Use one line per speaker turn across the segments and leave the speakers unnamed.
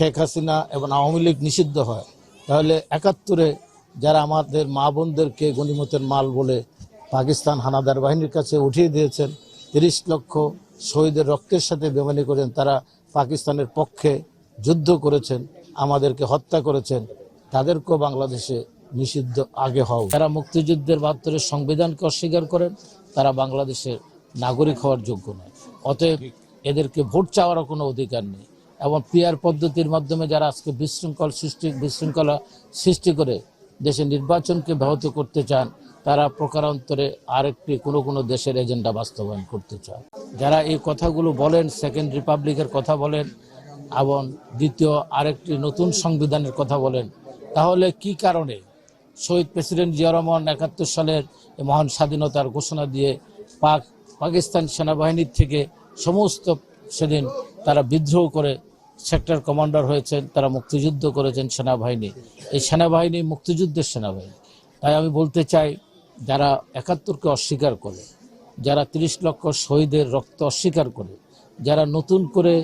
শেখ হাসিনা এবং আওয়ামী লীগ নিষিদ্ধ হয়, তাহলে একাত্তরে যারা আমাদের মা বোনদেরকে গণিমতের মাল বলে পাকিস্তান হানাদার বাহিনীর কাছে উঠিয়ে দিয়েছেন, তিরিশ লক্ষ শহীদের রক্তের সাথে বেমানি করেন, তারা পাকিস্তানের পক্ষে যুদ্ধ করেছেন, আমাদেরকে হত্যা করেছেন, তাদেরকেও বাংলাদেশে নিষিদ্ধ আগে হও। যারা মুক্তিযুদ্ধের বাহাত্তরের সংবিধানকে অস্বীকার করেন, তারা বাংলাদেশের নাগরিক হওয়ার যোগ্য নয়। অতএব এদেরকে ভোট চাওয়ারও কোনো অধিকার নেই। এবং পিয়ার পদ্ধতির মাধ্যমে যারা আজকে বিশৃঙ্খল সৃষ্টি, বিশৃঙ্খলা সৃষ্টি করে দেশের নির্বাচনকে ব্যাহত করতে চান, তারা প্রকারান্তরে আরেকটি কোনো কোনো দেশের এজেন্ডা বাস্তবায়ন করতে চান যারা এই কথাগুলো বলেন, সেকেন্ড রিপাবলিকের কথা বলেন এবং দ্বিতীয় আরেকটি নতুন সংবিধানের কথা বলেন, তাহলে কি কারণে শহীদ প্রেসিডেন্ট জিয়া রহমান একাত্তর সালের মহান স্বাধীনতার ঘোষণা দিয়ে পাক, পাকিস্তান সেনাবাহিনীর থেকে সমস্ত সেদিন তারা বিদ্রোহ করে সেক্টর কমান্ডার হয়েছেন, তারা মুক্তিযুদ্ধ করেছেন সেনাবাহিনী। এই সেনাবাহিনী মুক্তিযুদ্ধের সেনাবাহিনী। তাই আমি বলতে চাই, যারা একাত্তরকে অস্বীকার করে, যারা তিরিশ লক্ষ শহীদের রক্ত অস্বীকার করে, যারা নতুন করে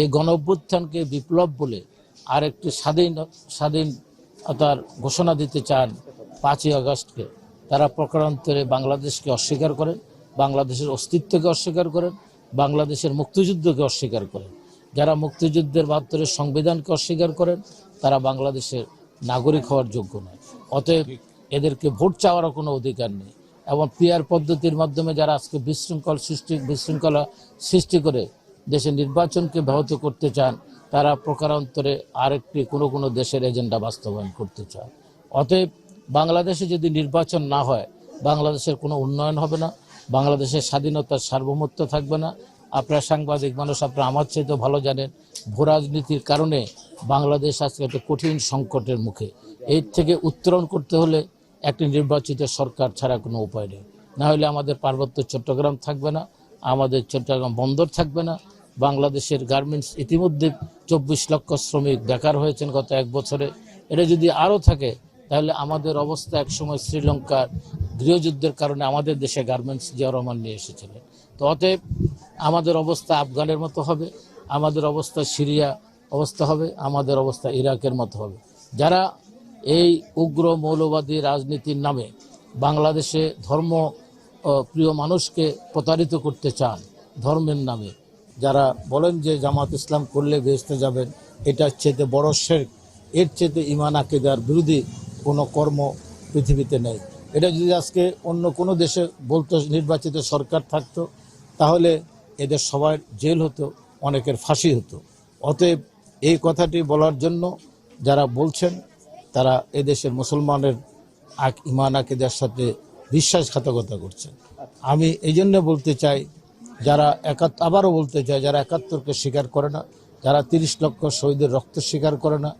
এই গণ অভ্যুত্থানকে বিপ্লব বলে আর একটি স্বাধীন, স্বাধীনতার ঘোষণা দিতে চান পাঁচই আগস্টকে, তারা প্রকারান্তরে বাংলাদেশকে অস্বীকার করেন, বাংলাদেশের অস্তিত্বকে অস্বীকার করেন, বাংলাদেশের মুক্তিযুদ্ধকে অস্বীকার করেন। যারা মুক্তিযুদ্ধের বাহাত্তরের সংবিধানকে অস্বীকার করেন, তারা বাংলাদেশের নাগরিক হওয়ার যোগ্য নয়। অতএব এদেরকে ভোট চাওয়ারও কোনো অধিকার নেই এবং পিয়ার পদ্ধতির মাধ্যমে যারা আজকে বিশৃঙ্খল সৃষ্টি, বিশৃঙ্খলা সৃষ্টি করে দেশের নির্বাচনকে ব্যাহত করতে চান, তারা প্রকারান্তরে আরেকটি কোনো কোনো দেশের এজেন্ডা বাস্তবায়ন করতে চান। অতএব বাংলাদেশে যদি নির্বাচন না হয়, বাংলাদেশের কোনো উন্নয়ন হবে না, বাংলাদেশের স্বাধীনতার সার্বভৌমত্ব থাকবে না আপনারা সাংবাদিক মানুষ, আপনারা আমার চাইতেও ভালো জানেন, ভূ রাজনীতির কারণে বাংলাদেশ আজকে একটা কঠিন সংকটের মুখে। এর থেকে উত্তরণ করতে হলে একটি নির্বাচিত সরকার ছাড়া কোনো উপায় নেই। না হলে আমাদের পার্বত্য চট্টগ্রাম থাকবে না, আমাদের চট্টগ্রাম বন্দর থাকবে না। বাংলাদেশের গার্মেন্টস ইতিমধ্যে চব্বিশ লক্ষ শ্রমিক বেকার হয়েছেন গত এক বছরে। এটা যদি আরও থাকে, তাহলে আমাদের অবস্থা একসময় শ্রীলঙ্কার গৃহযুদ্ধের কারণে আমাদের দেশে গার্মেন্টস জিয়া রহমান নিয়ে এসেছিলেন। তো অতএব আমাদের অবস্থা আফগানের মতো হবে, আমাদের অবস্থা সিরিয়া অবস্থা হবে, আমাদের অবস্থা ইরাকের মতো হবে। যারা এই উগ্র মৌলবাদী রাজনীতির নামে বাংলাদেশে ধর্ম প্রিয় মানুষকে প্রতারিত করতে চান ধর্মের নামে, যারা বলেন যে জামাত ইসলাম করলে বেহেস্তে যাবেন এটার চেয়ে বড় শেখ এর চেয়ে ইমান আকিদার বিরোধী কোনো কর্ম পৃথিবীতে নেই। এটা যদি আজকে অন্য কোনো দেশে বলতো নির্বাচিত সরকার থাকতো, তাহলে এদের সবার জেল হতো, অনেকের ফাঁসি হতো। অতএব এই কথাটি বলার জন্য যারা বলছেন, তারা এদেশের মুসলমানের আক ইমান আকিদার সাথে বিশ্বাসঘাতকতা করছেন। আমি এই জন্য বলতে চাই, যারা একাত্তর আবারও বলতে চাই, যারা একাত্তরকে স্বীকার করে না, যারা তিরিশ লক্ষ শহীদের রক্ত স্বীকার করে না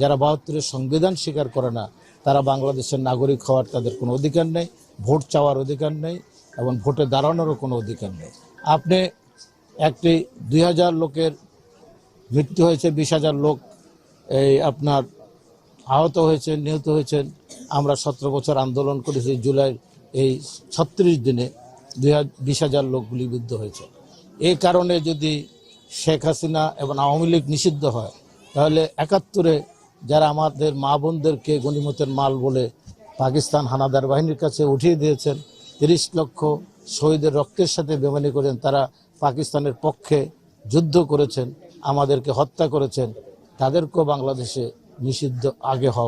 যারা বাহাত্তরের সংবিধান স্বীকার করে না, তারা বাংলাদেশের নাগরিক হওয়ার তাদের কোনো অধিকার নেই, ভোট চাওয়ার অধিকার নেই এবং ভোটে দাঁড়ানোরও কোনো অধিকার নেই। আপনি একটি দুই হাজার লোকের মৃত্যু হয়েছে, বিশ হাজার লোক এই আপনার আহত হয়েছেন, নিহত হয়েছেন। আমরা সতেরো বছর আন্দোলন করেছি জুলাই এই ছত্রিশ দিনে দুই বিশ হাজার লোক গুলিবিদ্ধ হয়েছে। এই কারণে যদি শেখ হাসিনা এবং আওয়ামী লীগ নিষিদ্ধ হয়, তাহলে একাত্তরে যারা আমাদের মা বোনদেরকে গণিমতের মাল বলে পাকিস্তান হানাদার বাহিনীর কাছে উঠিয়ে দিয়েছেন, তিরিশ লক্ষ শহীদের রক্তের সাথে বেমানি করেন, তারা পাকিস্তানের পক্ষে যুদ্ধ করেছেন, আমাদেরকে হত্যা করেছেন, তাদেরকেও বাংলাদেশে নিষিদ্ধ আগে হওয়া।